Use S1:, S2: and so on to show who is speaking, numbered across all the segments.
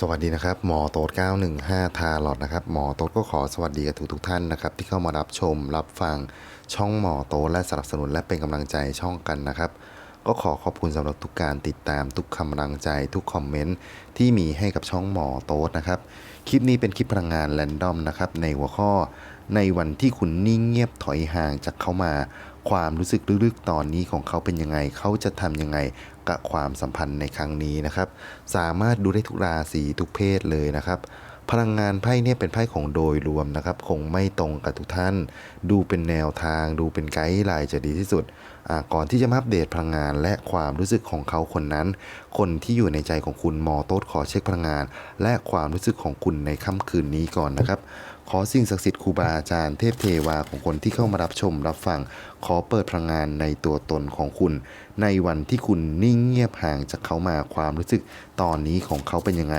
S1: สวัสดีนะครับหมอโต๊ด915 ทาลอดนะครับหมอโต๊ดก็ขอสวัสดีกับทุกทุกๆท่านนะครับที่เข้ามารับชมรับฟังช่องหมอโต๊ดและสนับสนุนและเป็นกำลังใจช่องกันนะครับ ก็ขอขอบคุณสำหรับทุกการติดตามทุกกำลังใจ ทุกคอมเมนต์ที่มีให้กับช่องหมอโต๊ดนะครับคลิปนี้เป็นคลิปพลังงานแรนดอมนะครับในหัวข้อในวันที่คุณนิ่งเงียบถอยห่างจากเขามา ความรู้สึกลึกๆตอนนี้ของเขาเป็นยังไงเขาจะทำยังไง กับความสัมพันธ์ในครั้งนี้นะครับ สามารถดูได้ทุกราศีทุกเพศเลยนะครับ พลังงานไพ่เนี่ยเป็นไพ่ของโดยรวมนะครับ คงไม่ตรงกับทุกท่าน ดูเป็นแนวทาง ดูเป็นไกด์ไลน์จะดีที่สุดก่อนที่จะมาอัปเดตพลังงานและความรู้สึกของเขาคนนั้น คนที่อยู่ในใจของคุณมอโต๊ดขอเช็คพลังงาน และความรู้สึกของคุณในค่ำคืนนี้ก่อนนะครับ ขอสิ่งศักดิ์สิทธิ์ครูบาอาจารย์เทพเทวาของคนที่เข้ามารับชมรับฟัง ขอเปิดพลังงานในตัวตนของคุณ ในวันที่คุณนิ่งเงียบห่างจากเขามาความรู้สึกตอนนี้ของเขาเป็นยังไง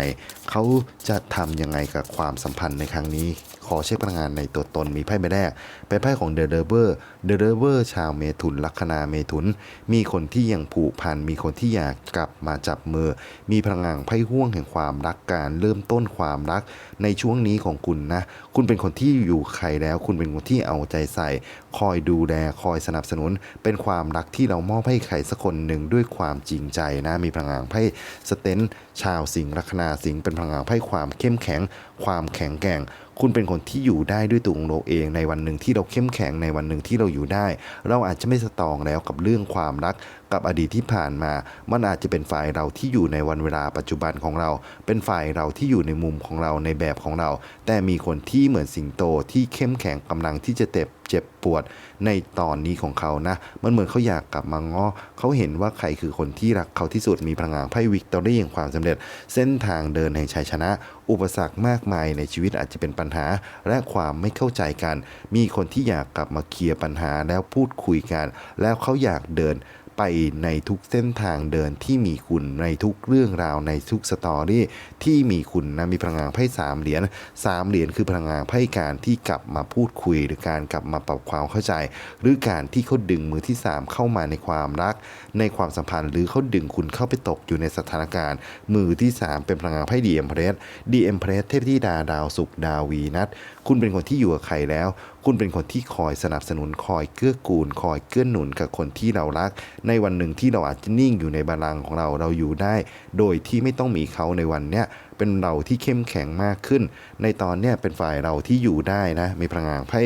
S1: เขาจะทำยังไงกับความสัมพันธ์ในครั้งนี้ ขอเช็คพลังงานในตัวตนมีไพ่ใบแรกเป็นไพ่ของเดอะเดเวอร์เดอะเดเวอร์ชาวเมถุนลัคนาเมถุน มีคนที่ยังผูกพัน มีคนที่อยากกลับมาจับมือ มีพลังงานไพ่ห่วงแห่งความรักการเริ่มต้นความรักในช่วงนี้ของคุณนะ คุณเป็นคนที่อยู่ใครแล้ว คุณเป็นคนที่เอาใจใส่ คอยดูแลคอยสนับสนุน เป็นความรักที่เรามอบให้ใครสักคนหนึ่งด้วยความจริงใจนะมีพลังงานให้สเตน ชาวสิงห์ลัคนาสิงห์เป็นพลังงานไพ่ความเข้มแข็ง ความแข็งแกร่ง คุณเป็นคนที่อยู่ได้ด้วยตัวของเราเองในวันหนึ่งที่เราเข้มแข็งในวันหนึ่งที่เราอยู่ได้ เราอาจจะไม่สตองแล้วกับเรื่องความรักกับอดีตที่ผ่านมา มันอาจจะเป็นฝ่ายเราที่อยู่ในวันเวลาปัจจุบันของเรา เป็นฝ่ายเราที่อยู่ในมุมของเราในแบบของเรา แต่มีคนที่เหมือนสิงโตที่เข้มแข็งกำลังที่จะเจ็บเจ็บปวดในตอนนี้ของเขานะ มันเหมือนเขาอยากกลับมาง้อเขาเห็นว่าใครคือคนที่รักเขาที่สุดมีพลังงานไพ่วิกตอรี่แห่งความสำเร็จ เส้นทางเดินแห่งชัยชนะ อุปสรรคมากมายในชีวิตอาจจะเป็นปัญหา และความไม่เข้าใจกัน มีคนที่อยากกลับมาเคลียร์ปัญหาแล้วพูดคุยกัน แล้วเขาอยากเดิน ไปในทุกเส้นทางเดินที่มีคุณในทุกเรื่องราวในทุกสตอรี่ที่มีคุณนะมีพลังงานไพ่สามเหรียญสามเหรียญคือพลังงานไพ่การที่กลับมาพูดคุย หรือการกลับมาปรับความเข้าใจ หรือการที่เขาดึงมือที่สามเข้ามาในความรัก ในความสัมพันธ์ หรือเขาดึงคุณเข้าไปตกอยู่ในสถานการณ์ มือที่ 3 เป็นพลังงานไพ่ดีเอ็มเพรสดีเอ็มเพรสเทพธิดาดาวศุกดาววีนัทคุณเป็นคนที่อยู่กับใครแล้ว คุณเป็นคนที่คอยสนับสนุนคอยเกื้อกูล คอยเกื้อหนุนกับคนที่เรารัก ในวันหนึ่งที่เราอาจจะนิ่งอยู่ในบาลังของเราเราอยู่ได้ โดยที่ไม่ต้องมีเขาในวันเนี้ยเป็นเราที่เข้มแข็งมากขึ้น ในตอนเนี้ยเป็นฝ่ายเราที่อยู่ได้นะมีพลังงานไพ่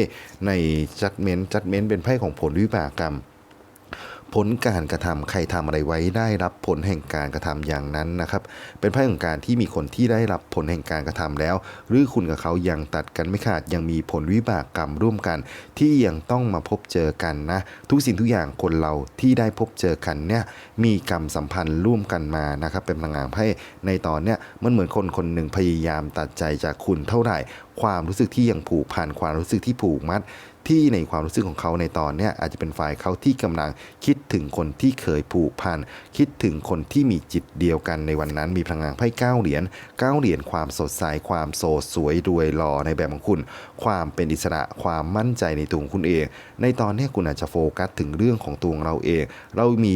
S1: ในจัดเมนจัดเมนเป็นไพ่ของผลวิบากกรรม ผลการกระทำใครทำอะไรไว้ได้รับผลแห่งการกระทำอย่างนั้นนะครับ เป็นไพ่ของการที่มีคนที่ได้รับผลแห่งการกระทำแล้ว หรือคุณกับเขายังตัดกันไม่ขาดยังมีผลวิบากกรรมร่วมกัน ที่ยังต้องมาพบเจอกันนะ ทุกสิ่งทุกอย่างคนเราที่ได้พบเจอกันเนี่ยมีกรรมสัมพันธ์ร่วมกันมานะครับ เป็นพลังงานไพ่ในตอนเนี้ยมันเหมือนคนคนหนึ่งพยายามตัดใจจากคุณเท่าไหร่ ความรู้สึกที่ยังผูกพันความรู้สึกที่ผูกมัด ที่ในความรู้สึกของเขาในตอนเนี้ยอาจจะเป็นฝ่ายเขาที่กำลังคิดถึงคนที่เคยผูกพันคิดถึงคนที่มีจิตเดียวกันในวันนั้นมีพลังงานไพ่เก้าเหรียญเก้าเหรียญความสดใสความโสดสวยรวยหล่อในแบบของคุณ ความเป็นอิสระความมั่นใจในตัวของคุณเอง ในตอนนี้คุณอาจจะโฟกัสถึงเรื่องของตัวเราเอง เรามี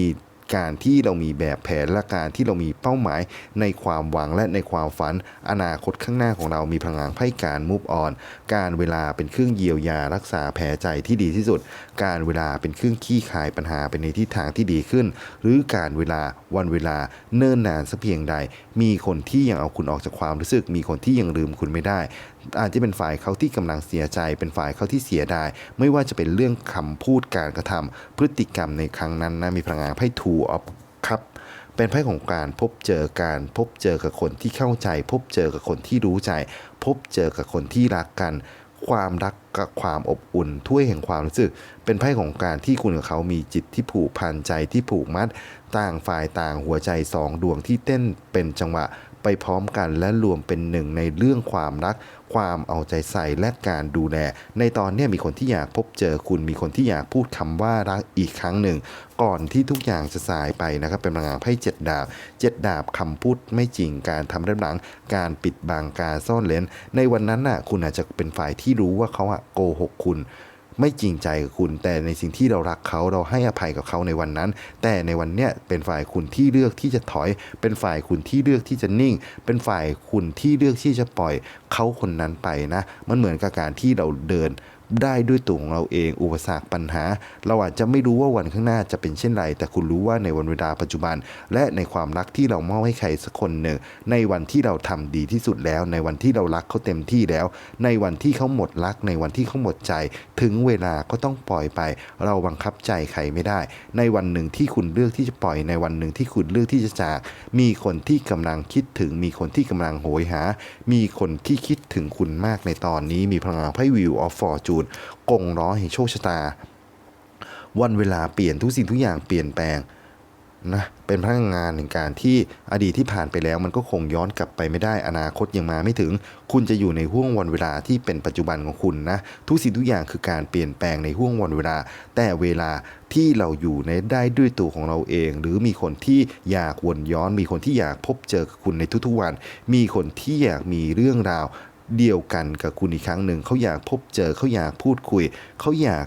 S1: การที่เรามีแบบแผนและการที่เรามีเป้าหมายในความหวังและในความฝัน อนาคตข้างหน้าของเรามีพลังงานไพ่การมูฟออนการเวลาเป็นเครื่องเยียวยารักษาแผลใจที่ดีที่สุด การเวลาเป็นเครื่องขี้คายปัญหาเป็นในทิศทางที่ดีขึ้น หรือการเวลาวันเวลาเนิ่นนานสักเพียงใด มีคนที่ยังเอาคุณออกจากความรู้สึก มีคนที่ยังลืมคุณไม่ได้ อาจจะเป็นฝ่ายเขาที่กำลังเสียใจ เป็นฝ่ายเขาที่เสียดาย ไม่ว่าจะเป็นเรื่องคำพูดการกระทำพฤติกรรมในครั้งนั้นนะมีพลังงานไพ่ทูออฟครับเป็นไพ่ของการพบเจอการพบเจอกับคนที่เข้าใจ พบเจอกับคนที่รู้ใจ พบเจอกับคนที่รักกัน ความรักกับความอบอุ่นถ้วยแห่งความรู้สึก เป็นไพ่ของการที่คุณกับเขามีจิตที่ผูกพันใจที่ผูกมัด ต่างฝ่ายต่างหัวใจสองดวงที่เต้นเป็นจังหวะไปพร้อมกันและรวมเป็นหนึ่งในเรื่องความรัก ความเอาใจใส่และการดูแล ในตอนนี้มีคนที่อยากพบเจอคุณมีคนที่อยากพูดคำว่ารักอีกครั้งหนึ่ง ก่อนที่ทุกอย่างจะสายไปนะครับ เป็นพลังงานไพ่เจ็ดดาบเจ็ดดาบคำพูดไม่จริงการทำเรื่องหลัง การปิดบังการซ่อนเลนในวันนั้นน่ะคุณอาจจะเป็นฝ่ายที่รู้ว่าเขาอะโกหกคุณ ไม่จริงใจกับคุณ แต่ในสิ่งที่เรารักเขาเราให้อภัยกับเขาในวันนั้น แต่ในวันเนี้ยเป็นฝ่ายคุณที่เลือกที่จะถอย เป็นฝ่ายคุณที่เลือกที่จะนิ่ง เป็นฝ่ายคุณที่เลือกที่จะปล่อยเขาคนนั้นไปนะ มันเหมือนกับการที่เราเดิน ได้ด้วยตัวของเราเอง อุปสรรคปัญหา เราอาจจะไม่รู้ว่าวันข้างหน้าจะเป็นเช่นไร แต่คุณรู้ว่าในวันเวลาปัจจุบัน และในความรักที่เรามอบให้ใครสักคนหนึ่ง ในวันที่เราทำดีที่สุดแล้ว ในวันที่เรารักเขาเต็มที่แล้ว ในวันที่เขาหมดรัก ในวันที่เขาหมดใจ ถึงเวลาก็ต้องปล่อยไป เราบังคับใจใครไม่ได้ ในวันหนึ่งที่คุณเลือกที่จะปล่อย ในวันหนึ่งที่คุณเลือกที่จะจาก มีคนที่กำลังคิดถึง มีคนที่กำลังโหยหา มีคนที่คิดถึงคุณมากในตอนนี้ มีพลังไพ่วิวออฟฟอร์จูนกงล้อแห่งโชคชะตา วันเวลาเปลี่ยนทุกสิ่งทุกอย่างเปลี่ยนแปลงนะเป็นพลังงานแห่งการที่อดีตที่ผ่านไปแล้ว มันก็คงย้อนกลับไปไม่ได้อนาคตยังมาไม่ถึง คุณจะอยู่ในห่วงวันเวลาที่เป็นปัจจุบันของคุณนะทุกสิ่งทุกอย่างคือการเปลี่ยนแปลงในห่วงวันเวลา แต่เวลาที่เราอยู่ในได้ด้วยตัวของเราเอง หรือมีคนที่อยากวนย้อน มีคนที่อยากพบเจอกับคุณในทุกๆวัน มีคนที่อยากมีเรื่องราว เดียวกันกับคุณอีกครั้งหนึ่งเขาอยากพบเจอเขาอยากพูดคุยเขาอยาก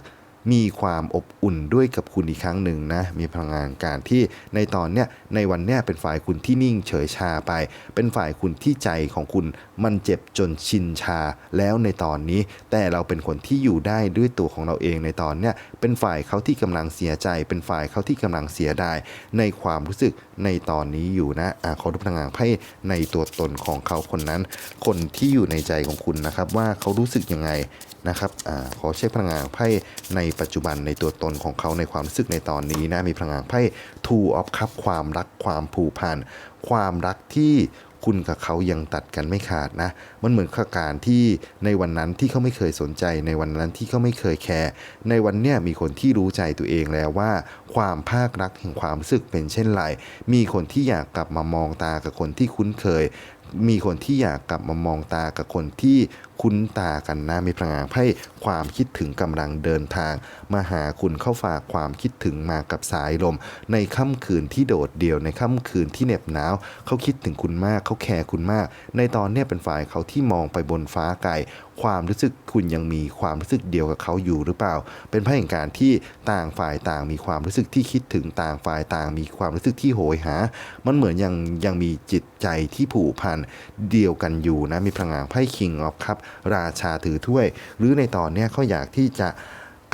S1: มีความอบอุ่นด้วยกับคุณอีกครั้งหนึ่งนะ มีพลังงานการที่ในตอนเนี้ยในวันเนี้ยเป็นฝ่ายคุณที่นิ่งเฉยชาไป เป็นฝ่ายคุณที่ใจของคุณมันเจ็บจนชินชาแล้วในตอนนี้ แต่เราเป็นคนที่อยู่ได้ด้วยตัวของเราเองในตอนเนี้ยเป็นฝ่ายเขาที่กำลังเสียใจ เป็นฝ่ายเขาที่กำลังเสียดายในความรู้สึกในตอนนี้อยู่นะอะขอดูพลังงานไพ่ในตัวตนของเขาคนนั้น คนที่อยู่ในใจของคุณนะครับว่าเขารู้สึกยังไง นะครับอขอเช็คพลังงานไพ่ในปัจจุบันในตัวตนของเขาในความรู้สึกในตอนนี้นะมีพลังงานไพ่ Two of Cup ความรักความผูกพันความรักที่คุณกับเขายังตัดกันไม่ขาดนะ มันเหมือนกับการที่ในวันนั้นที่เขาไม่เคยสนใจ ในวันนั้นที่เขาไม่เคยแคร์ ในวันเนี้ยมีคนที่รู้ใจตัวเองแล้วว่า ความภาครักแห่งความรู้สึกเป็นเช่นไร มีคนที่อยากกลับมามองตากับคนที่คุ้นเคย มีคนที่อยากกลับมามองตากับคนที่ คุ้นตากันนะมีพลังงานไพ่ความคิดถึงกำลังเดินทาง มาหาคุณเข้าฝากความคิดถึงมากับสายลม ในค่ำคืนที่โดดเดี่ยวในค่ำคืนที่เหน็บหนาวเขาคิดถึงคุณมากเขาแคร์คุณมาก ในตอนนี้เป็นฝ่ายเขาที่มองไปบนฟ้าไกลความรู้สึกคุณยังมีความรู้สึกเดียวกับเขาอยู่หรือเปล่า เป็นไพ่แห่งการที่ต่างฝ่ายต่างมีความรู้สึกที่คิดถึงต่างฝ่ายต่างมีความรู้สึกที่โหยหา มันเหมือนยังยังมีจิตใจที่ผูกพันเดียวกันอยู่นะมีพลังงานไพ่คิงออฟครับราชาถือถ้วย หรือในตอนนี้เขาอยากที่จะ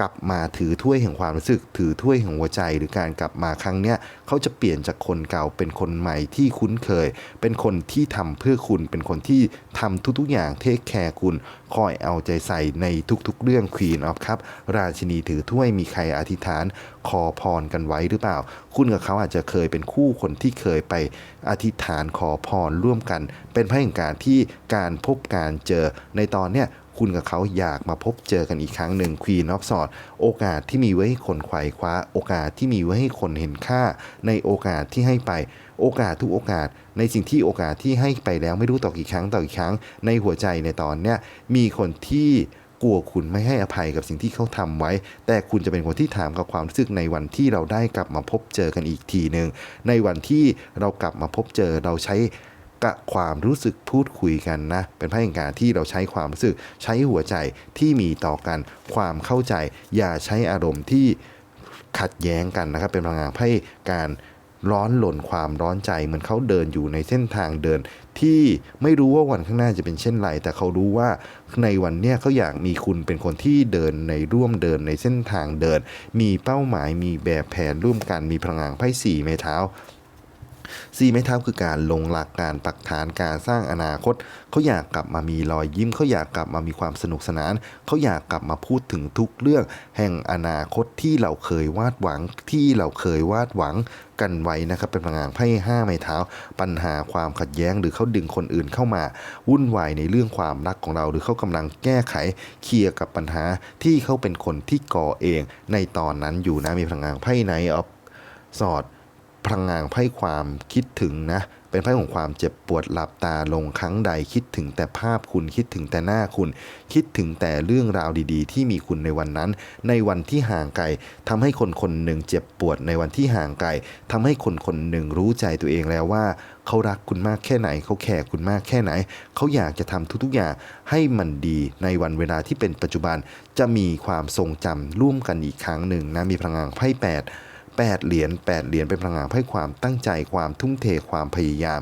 S1: กลับมาถือถ้วยแห่งความรู้สึก ถือถ้วยแห่งหัวใจ หรือการกลับมาครั้งเนี้ยเขาจะเปลี่ยนจากคนเก่าเป็นคนใหม่ที่คุ้นเคย เป็นคนที่ทำเพื่อคุณ เป็นคนที่ทำทุกๆอย่างเทคแคร์คุณ คอยเอาใจใส่ในทุกๆ เรื่องควีนออฟครับ ราชินีถือถ้วยมีใครอธิษฐาน ขอพรกันไว้หรือเปล่า คุณกับเขาอาจจะเคยเป็นคู่คนที่เคยไปอธิษฐานขอพรร่วมกัน เป็นพระแห่งการที่การพบการเจอในตอนเนี้ย คุณกับเขาอยากมาพบเจอกันอีกครั้งหนึ่ง Queen of Swords โอกาสที่มีไว้ให้คนไขว่คว้า โอกาสที่มีไว้ให้คนเห็นค่า ในโอกาสที่ให้ไป โอกาสทุกโอกาส ในสิ่งที่โอกาสที่ให้ไปแล้วไม่รู้ต่อกี่ครั้งต่อกี่ครั้ง ในหัวใจในตอนเนี้ยมีคนที่กลัวคุณไม่ให้อภัยกับสิ่งที่เขาทำไว้ แต่คุณจะเป็นคนที่ถามกับความรู้สึกในวันที่เราได้กลับมาพบเจอกันอีกทีหนึ่งในวันที่เรากลับมาพบเจอเราใช้ กับความรู้สึกพูดคุยกันนะ เป็นพระแห่งการที่เราใช้ความรู้สึกใช้หัวใจที่มีต่อกัน ความเข้าใจ อย่าใช้อารมณ์ที่ขัดแย้งกันนะครับ เป็นพลังงานให้การร้อนหล่นความร้อนใจเหมือนเขาเดินอยู่ในเส้นทางเดิน ที่ไม่รู้ว่าวันข้างหน้าจะเป็นเช่นไร แต่เขารู้ว่าในวันเนี้ยเขาอยากมีคุณเป็นคนที่เดินในร่วมเดินในเส้นทางเดิน มีเป้าหมายมีแบบแผนร่วมกันมีพลังงานไพ่สี่ไม้เท้า ซี่ไม้เท้าคือการลงหลักการปักฐานการสร้างอนาคต เขาอยากกลับมามีรอยยิ้ม เขาอยากกลับมามีความสนุกสนาน เขาอยากกลับมาพูดถึงทุกเรื่องแห่งอนาคตที่เราเคยวาดหวังที่เราเคยวาดหวังกันไว้นะครับเป็นพลังงานไพ่ห้าไม้เท้า ปัญหาความขัดแย้งหรือเขาดึงคนอื่นเข้ามา วุ่นวายในเรื่องความรักของเรา หรือเขากำลังแก้ไขเคลียร์กับปัญหาที่เขาเป็นคนที่ก่อเองในตอนนั้นอยู่นะมีพลังงานไพ่ไหนออฟสอด พลังงานไพ่ความคิดถึงนะเป็นไพ่ของความเจ็บปวดหลับตาลงครั้งใดคิดถึงแต่ภาพคุณคิดถึงแต่หน้าคุณ คิดถึงแต่เรื่องราวดีๆ ที่มีคุณในวันนั้น ในวันที่ห่างไกลทำให้คนคนหนึ่งเจ็บปวดในวันที่ห่างไกลทำให้คนคนหนึ่งรู้ใจตัวเองแล้วว่าเขารักคุณมากแค่ไหน เขาแคร์คุณมากแค่ไหน เขาอยากจะทำทุกๆอย่างให้มันดีในวันเวลาที่เป็นปัจจุบันจะมีความทรงจำร่วมกันอีกครั้งหนึ่งนะมีพลังงานไพ่แปด 8 เหรียญ8เหรียญเป็นพลังงานให้ความตั้งใจความทุ่มเทความพยายาม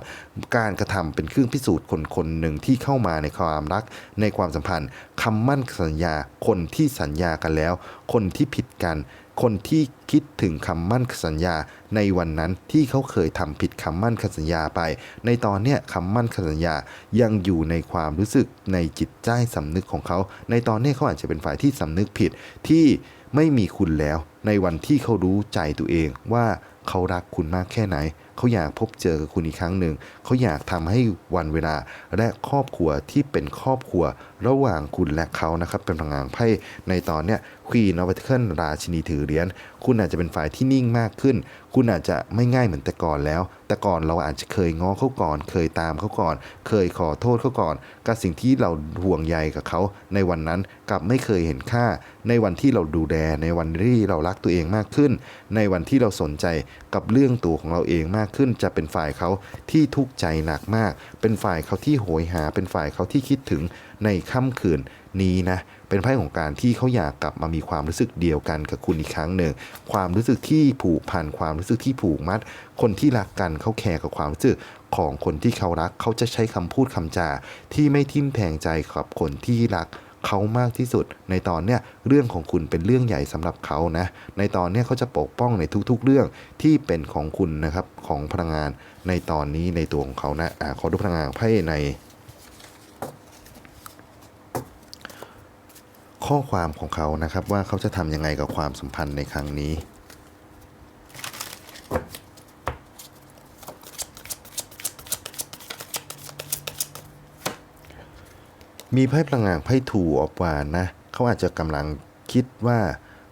S1: การกระทำเป็นเครื่องพิสูจน์คนคนหนึ่งที่เข้ามาในความรัก ในความสัมพันธ์คำมั่นสัญญาคนที่สัญญากันแล้ว คนที่ผิดกัน คนที่คิดถึงคำมั่นสัญญา ในวันนั้นที่เขาเคยทำผิดคำมั่นสัญญาไป ในตอนเนี้ยคำมั่นสัญญายังอยู่ในความรู้สึกในจิตใจสำนึกของเขา ในตอนนี้เขาอาจจะเป็นฝ่ายที่สำนึกผิดที่ ไม่มีคุณแล้ว ในวันที่เขารู้ใจตัวเองว่าเขารักคุณมากแค่ไหน เขาอยากพบเจอกับคุณอีกครั้งหนึ่ง เขาอยากทำให้วันเวลาและครอบครัวที่เป็นครอบครัว ระหว่างคุณและเขานะครับเป็นพลังงานไพ่ในตอนเนี้ยควีนอ f เ e เคิลราชินีถือเหรียญคุณอาจจะเป็นฝ่ายที่นิ่งมากขึ้น คุณอาจจะไม่ง่ายเหมือนแต่ก่อนแล้ว แต่ก่อนเราอาจจะเคยง้อเขาก่อน เคยตามเขาก่อน เคยขอโทษเขาก่อนกับสิ่งที่เราห่วงใยกับเขา ในวันนั้นกลับไม่เคยเห็นค่า ในวันที่เราดูแลในวันที่เรารักตัวเองมากขึ้น ในวันที่เราสนใจกับเรื่องตัวของเราเองมากขึ้น จะเป็นฝ่ายเขาที่ทุกข์ใจหนักมาก เป็นฝ่ายเขาที่โหยหา เป็นฝ่ายเขาที่คิดถึงในค่ำคืนนี้นะ เป็นไพ่ของการที่เขาอยากกลับมามีความรู้สึกเดียวกันกับคุณอีกครั้งหนึ่ง ความรู้สึกที่ผูกพันความรู้สึกที่ผูกมัด คนที่รักกันเขาแคร์กับความรู้สึกของคนที่เขารักเขาจะใช้คำพูดคำจา ที่ไม่ทิ่มแทงใจกับคนที่รักเขามากที่สุด ในตอนเนี้ยเรื่องของคุณเป็นเรื่องใหญ่สำหรับเขานะ ในตอนเนี้ยเขาจะปกป้องในทุกๆเรื่องที่เป็นของคุณนะครับของพลังงานในตอนนี้ในตัวของเขานะอ่าขอดูพลังงานไพ่ใน ข้อความของเขานะครับว่าเขาจะทำยังไงกับความสัมพันธ์ในครั้งนี้ มีไพ่พลังงานไพ่ถูออกวานนะเขาอาจจะกำลังคิดว่า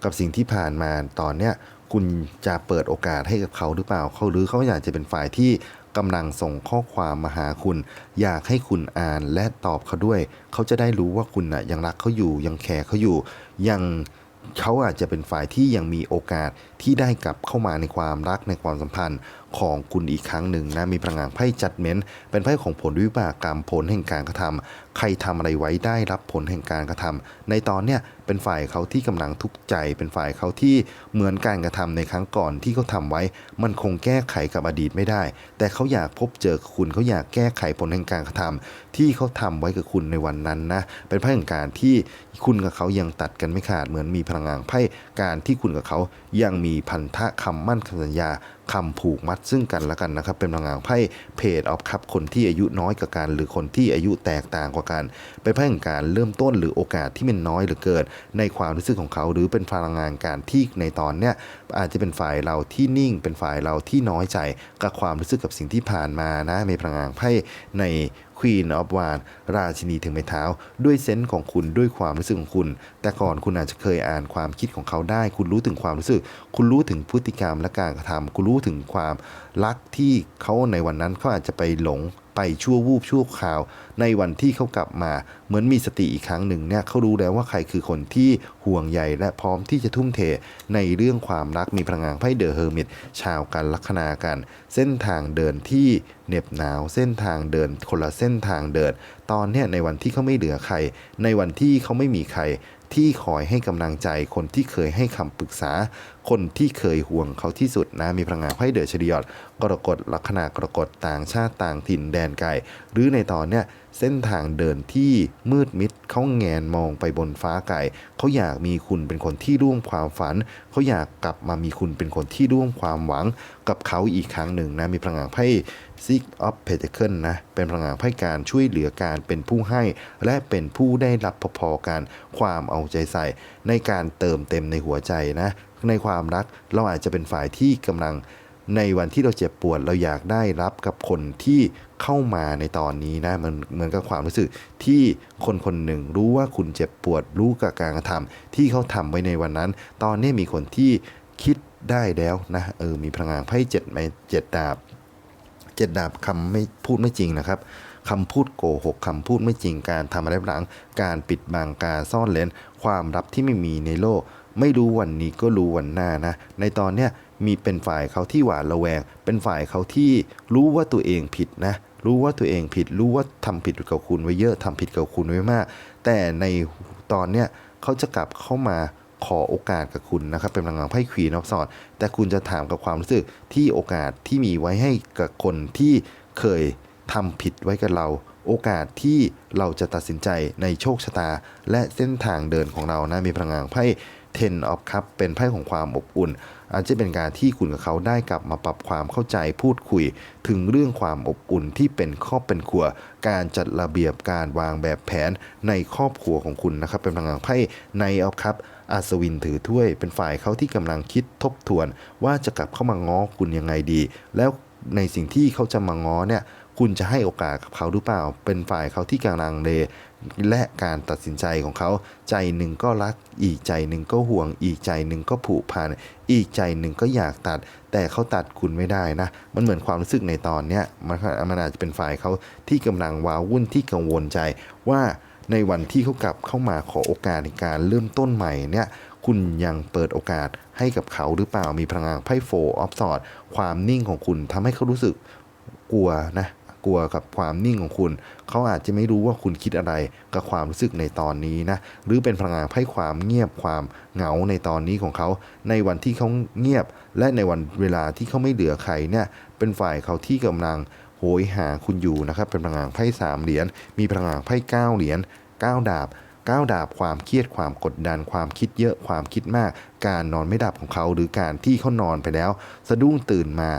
S1: กับสิ่งที่ผ่านมาตอนเนี้ย คุณจะเปิดโอกาสให้กับเขาหรือเปล่าเขาหรือเขาอยากจะเป็นฝ่ายที่กำลังส่งข้อความมาหาคุณ อยากให้คุณอ่านและตอบเขาด้วย เขาจะได้รู้ว่าคุณน่ะยังรักเขาอยู่ยังแคร์เขาอยู่ยังเขาอาจจะเป็นฝ่ายที่ยังมีโอกาสที่ได้กลับเข้ามาในความรักในความสัมพันธ์ของคุณอีกครั้งหนึ่งนะมีพลังงานไพ่จัดเม้น เป็นไพ่ของผลวิบากกรรมผลแห่งการกระทำใครทำอะไรไว้ได้รับผลแห่งการกระทำในตอนเนี้ยเป็นฝ่ายเขาที่กำลังทุกข์ใจ เป็นฝ่ายเขาที่เหมือนการกระทำในครั้งก่อนที่เขาทำไว้ มันคงแก้ไขกับอดีตไม่ได้ แต่เขาอยากพบเจอคุณเขาอยากแก้ไขผลแห่งการกระทำที่เขาทำไว้กับคุณในวันนั้นนะเป็นไพ่แห่งการที่คุณกับเขายังตัดกันไม่ขาดเหมือนมีพลังงานไพ่การที่คุณกับเขายังมีีพันธะคำมั่นคำสัญญาคำผูกมัดซึ่งกันและกันนะครับ เป็นพลังงานไพ่เพจออฟคัพคนที่อายุน้อยกว่ากันหรือคนที่อายุแตกต่างกว่ากันเป็นไพ่แห่งการเริ่มต้นหรือโอกาสที่มันน้อยหรือเกิดในความรู้สึกของเขา หรือเป็นพลังงานการที่ในตอนเนี้ยอาจจะเป็นฝ่ายเราที่นิ่ง เป็นฝ่ายเราที่น้อยใจกับความรู้สึกกับสิ่งที่ผ่านมานะมีพลังงานไพ่ใน Queen of w a n ราชินีถึงไม้เท้า ด้วยเซนส์ของคุณด้วยความรู้สึกของคุณ แต่ก่อนคุณอาจจะเคยอ่านความคิดของเขาได้ คุณรู้ถึงความรู้สึก คุณรู้ถึงพฤติกรรมและการกระทำคุณรู้ถึงความรักที่เขาในวันนั้นเขาอาจจะไปหลง ไปชั่ววูบชั่วคราว ในวันที่เขากลับมา เหมือนมีสติอีกครั้งหนึ่งเนี่ยเขารู้แล้วว่าใครคือคนที่ห่วงใยและพร้อมที่จะทุ่มเทในเรื่องความรักมีพลังงานไพ่เดอะเฮอร์มิตชาวกันลัคนากัน เส้นทางเดินที่เหน็บหนาว เส้นทางเดินคนละเส้นทางเดิน ตอนเนี้ยในวันที่เขาไม่เหลือใคร ในวันที่เขาไม่มีใคร ที่คอยให้กำลังใจคนที่เคยให้คำปรึกษา คนที่เคยห่วงเขาที่สุดนะมีพลังงานไพ่เดือะชริยอดกรกฎลัคนากรกฎต่างชาติต่างถิ่นแดนไกลหรือในตอนเนี้ย เส้นทางเดินที่มืดมิดเขาแงนมองไปบนฟ้าไกลเขาอยากมีคุณเป็นคนที่ร่วมความฝัน เขาอยากกลับมามีคุณเป็นคนที่ร่วมความหวังกับเขาอีกครั้งหนึ่งนะมีพลังงานไพ่ Six of Pentacles นะเป็นพลังงานไพ่การช่วยเหลือการเป็นผู้ให้ และเป็นผู้ได้รับพอๆกันความเอาใจใส่ ในการเติมเต็มในหัวใจนะในความรักเราอาจจะเป็นฝ่ายที่กำลัง ในวันที่เราเจ็บปวดเราอยากได้รับกับคนที่เข้ามาในตอนนี้นะมันเหมือนกับความรู้สึกที่คนคนหนึ่งรู้ว่าคุณเจ็บปวดรู้กับการกระทำที่เขาทำไว้ในวันนั้น ตอนนี้มีคนที่คิดได้แล้วนะเออมีพลังงานไพ่เจ็ดไม้เจ็ดดาบเจ็ดดาบคำไม่พูดไม่จริงนะครับคำพูดโกหกคำพูดไม่จริงการทำอะไรหลัง การปิดบังการซ่อนเลนความลับที่ไม่มีในโลก ไม่รู้วันนี้ก็รู้วันหน้านะ ในตอนเนี้ย มีเป็นฝ่ายเขาที่หวาดระแวง เป็นฝ่ายเขาที่รู้ว่าตัวเองผิดนะ รู้ว่าตัวเองผิด รู้ว่าทำผิดกับคุณไว้เยอะทำผิดกับคุณไว้มาก แต่ในตอนเนี้ยเขาจะกลับเข้ามาขอโอกาสกับคุณนะครับ เป็นพลังงานไพ่ควีนออฟสอดแต่คุณจะถามกับความรู้สึกที่โอกาสที่มีไว้ให้กับคนที่เคยทำผิดไว้กับเรา โอกาสที่เราจะตัดสินใจในโชคชะตา และเส้นทางเดินของเรานะมีพลังงานไพ่ Ten of Cup เป็นไพ่ของความอบอุ่น อาจจะเป็นการที่คุณกับเขาได้กลับมาปรับความเข้าใจพูดคุย ถึงเรื่องความอบอุ่นที่เป็นครอบเป็นครัว การจัดระเบียบการวางแบบแผนในครอบครัวของคุณนะครับ เป็นพลังงานไพ่ในออฟคัพอัศวินถือถ้วยเป็นฝ่ายเขาที่กำลังคิดทบทวน ว่าจะกลับเข้ามาง้อคุณยังไงดี แล้วในสิ่งที่เขาจะมาง้อเนี่ย คุณจะให้โอกาสกับเขาหรือเปล่า เป็นฝ่ายเขาที่กำลังเลและการตัดสินใจของเขา ใจหนึ่งก็รัก อีกใจหนึ่งก็ห่วง อีกใจหนึ่งก็ผูกพันอีกใจหนึ่งก็อยากตัด แต่เขาตัดคุณไม่ได้นะ มันเหมือนความรู้สึกในตอนเนี้ยมันมันอาจจะเป็นฝ่ายเขาที่กำลังว้าวุ่นที่กังวลใจ ว่าในวันที่เขากลับเข้ามาขอโอกาสในการเริ่มต้นใหม่เนี่ยคุณยังเปิดโอกาสให้กับเขาหรือเปล่ามีพลังงานไพ่โฟออฟสอดความนิ่งของคุณทำให้เขารู้สึกกลัวนะ กลัวกับความนิ่งของคุณ เขาอาจจะไม่รู้ว่าคุณคิดอะไรกับความรู้สึกในตอนนี้นะ หรือเป็นพลังงานให้ความเงียบความเหงาในตอนนี้ของเขา ในวันที่เขาเงียบ และในวันเวลาที่เขาไม่เหลือใครเนี่ย เป็นฝ่ายเขาที่กำลังโหยหาคุณอยู่นะครับ เป็นพลังงานไพ่สามเหรียญ มีพลังงานไพ่เก้าเหรียญเก้าดาบก้าวดาบความเครียดความกดดันความคิดเยอะความคิดมาก การนอนไม่ดับของเขาหรือการที่เขานอนไปแล้ว สะดุ้งตื่นมา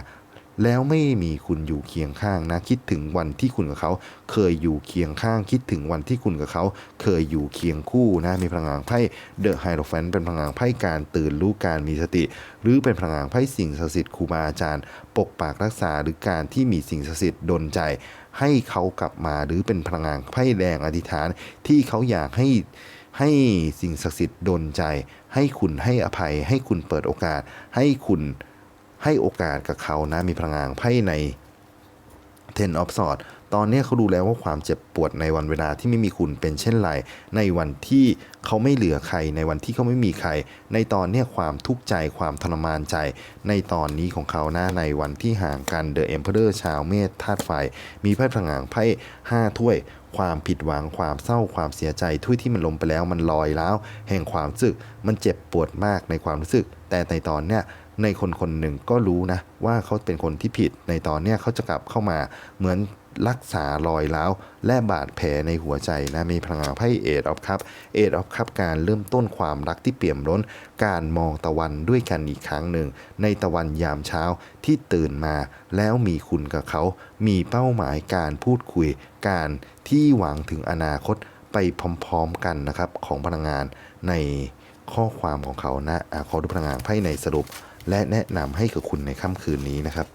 S1: แล้วไม่มีคุณอยู่เคียงข้างนะ คิดถึงวันที่คุณกับเขา เคยอยู่เคียงข้าง คิดถึงวันที่คุณกับเขา เคยอยู่เคียงคู่นะมีพลังงานไพ่เดอะไฮโรแฟนเป็นพลังงานไพ่การตื่นรู้การมีสติ หรือเป็นพลังงานไพ่สิ่งศักดิ์สิทธิ์ครูบาอาจารย์ ปกปักรักษาหรือการที่มีสิ่งศักดิ์สิทธิ์ดลใจ ให้เขากลับมาหรือเป็นพลังงานไพ่แรงอธิษฐานที่เขาอยากให้ให้สิ่งศักดิ์สิทธิ์ดลใจ ให้คุณให้อภัย ให้คุณเปิดโอกาส ให้คุณ ให้โอกาสกับเขานะมีพลังงานไพ่ใน Ten of Swords ตอนนี้เขาดูแล้วว่าความเจ็บปวดในวันเวลาที่ไม่มีคุณเป็นเช่นไร ในวันที่เขาไม่เหลือใคร ในวันที่เขาไม่มีใคร ในตอนนี้ความทุกข์ใจความทรมานใจ ในตอนนี้ของเขานะในวันที่ห่างกัน The Emperor ชาวเมษธาตุไฟ มีไพ่พลังงานไพ่ห้าถ้วย ความผิดหวังความเศร้าความเสียใจถ้วยที่มันลงไปแล้วมันลอยแล้ว แห่งความรู้สึกมันเจ็บปวดมากในความรู้สึก แต่ในตอนเนี้ย ในคนคนหนึ่งก็รู้นะว่าเขาเป็นคนที่ผิดในตอนเนี้ยเขาจะกลับเข้ามาเหมือนรักษารอยร้าวและบาดแผลในหัวใจนะมีพลังงานไพ่เอดออฟคัพเอดออฟคัพการเริ่มต้นความรักที่เปี่ยมล้น การมองตะวันด้วยกันอีกครั้งหนึ่ง ในตะวันยามเช้าที่ตื่นมา แล้วมีคุณกับเขา มีเป้าหมายการพูดคุย การที่หวังถึงอนาคตไปพร้อมๆกันนะครับของพลังงานในข้อความของเขานะอะขอดูพลังงานไพ่ในสรุปและแนะนำให้กับคุณในค่ำคืนนี้นะครับ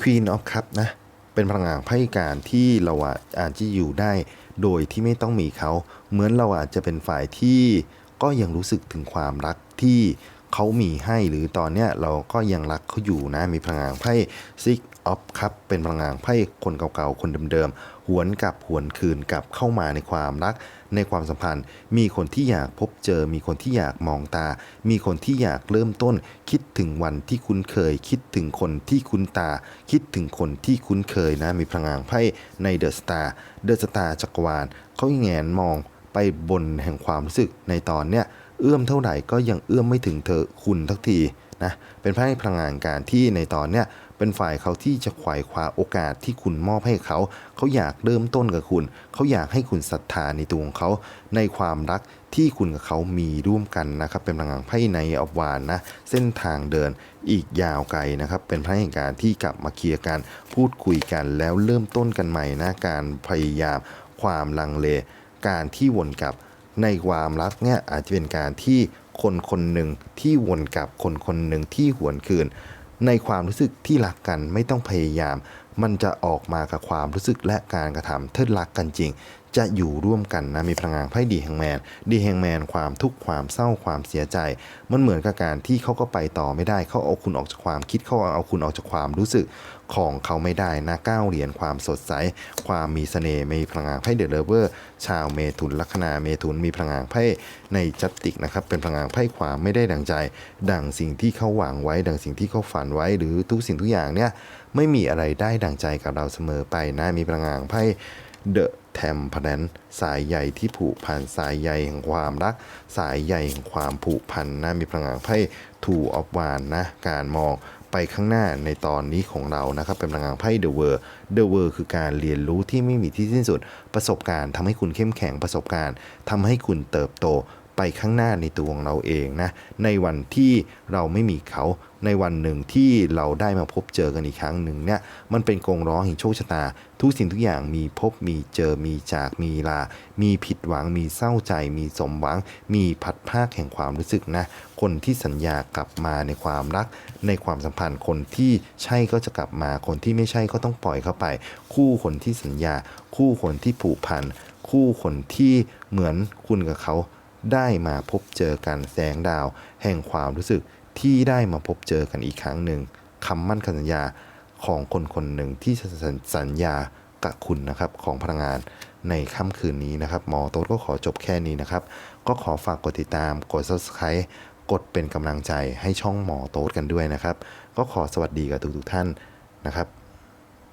S1: Queen of Cup นะ เป็นพลังงานไพ่การที่เราอะอาจจะอยู่ได้โดยที่ไม่ต้องมีเขา เหมือนเราอาจจะเป็นฝ่ายที่ก็ยังรู้สึกถึงความรักที่ เขามีให้หรือตอนเนี้ยเราก็ยังรักเขาอยู่นะ มีพลังงานไพ่ Six of Cup เป็นพลังงานไพ่คนเก่าๆ คนเดิมๆ หวนกลับหวนคืนกลับเข้ามาในความรัก ในความสัมพันธ์ มีคนที่อยากพบเจอ มีคนที่อยากมองตา มีคนที่อยากเริ่มต้น คิดถึงวันที่คุ้นเคย คิดถึงคนที่คุ้นตา คิดถึงคนที่คุ้นเคยนะ มีพลังงานไพ่ในเดอะสตาร์เดอะสตาร์จักรวาลเขาแงนมองไปบนแห่งความรู้สึกในตอนเนี้ย เอื้อมเท่าไหร่ก็ยังเอื้อมไม่ถึงเธอคุณทักทีนะเป็นไพ่พลังงานการที่ในตอนเนี้ยเป็นฝ่ายเขาที่จะขวายคว้าโอกาสที่คุณมอบให้เขา เขาอยากเริ่มต้นกับคุณ เขาอยากให้คุณศรัทธาในตัวของเขา ในความรักที่คุณกับเขามีร่วมกันนะครับ เป็นพลังงานไพ่ในอวานนะ เส้นทางเดินอีกยาวไกลนะครับ เป็นไพ่แห่งการที่กลับมาเคลียร์กัน พูดคุยกันแล้วเริ่มต้นกันใหม่นะ การพยายาม ความลังเล การที่วนกลับ ในความรักเนี่ยอาจจะเป็นการที่คนคนหนึ่งที่วนกลับคนคนหนึ่งที่หวนคืน ในความรู้สึกที่รักกันไม่ต้องพยายาม มันจะออกมากับความรู้สึกและการกระทำเทิดรักกันจริง จะอยู่ร่วมกันนะมีพลังงานไพ่ดีแฮงแมน ดีแฮงแมนความทุกข์ความเศร้าความเสียใจ มันเหมือนกับการที่เขาก็ไปต่อไม่ได้เขาเอาคุณออกจากความคิดเขาเอาคุณออกจากความรู้สึกของเขาไม่ได้นะก้าวเหรียญความสดใส ความมีเสน่ห์มีพลังงานไพ่เดอะเลเวอร์ ชาวเมถุนลัคนาเมถุนมีพลังงานไพ่ในจัตติกนะครับเป็นพลังงานไพ่ความไม่ได้ดังใจ ดังสิ่งที่เขาหวังไว้ ดังสิ่งที่เขาฝันไว้ หรือทุกสิ่งทุกอย่างเนี่ยไม่มีอะไรได้ดังใจกับเราเสมอไปนะมีพลังงานไพ่เดอะ แทมพ a นสายใยที่ผูกพันสายใยแห่งความรัก สายใยแห่งความผูกพันนะมีพลังงานไพ่ทูออฟวานนะการมองไปข้างหน้าในตอนนี้ของเรานะครับ เป็นพลังงานไพ่เดอะเวอร์เดอะเวอร์คือการเรียนรู้ที่ไม่มีที่สิ้นสุด ประสบการณ์ทำให้คุณเข้มแข็งประสบการณ์ทำให้คุณเติบโตไปข้างหน้าในตัวของเราเองนะในวันที่เราไม่มีเขา ในวันหนึ่งที่เราได้มาพบเจอกันอีกครั้งหนึ่งเนี่ยมันเป็นกงร้องแห่งโชคชะตา ทุกสิ่งทุกอย่างมีพบมีเจอมีจากมีลา มีผิดหวังมีเศร้าใจ มีสมหวัง มีพัดภาคแห่งความรู้สึกนะคนที่สัญญากลับมาในความรัก ในความสัมพันธ์คนที่ใช่ก็จะกลับมาคนที่ไม่ใช่ก็ต้องปล่อยเข้าไป คู่คนที่สัญญา คู่คนที่ผูกพันคู่คนที่เหมือนคุณกับเขาได้มาพบเจอกันแสงดาว แห่งความรู้สึก ที่ได้มาพบเจอกันอีกครั้งหนึ่งคำมั่นคำสัญญาของคนคนหนึ่งที่สัญญากับคุณนะครับของพลังงานในค่ำคืนนี้นะครับหมอโต๊ดก็ขอจบแค่นี้นะครับ ก็ขอฝากกดติดตามกด subscribe กดเป็นกำลังใจให้ช่องหมอโต๊ดกันด้วยนะครับ ก็ขอสวัสดีกับทุกๆท่านนะครับ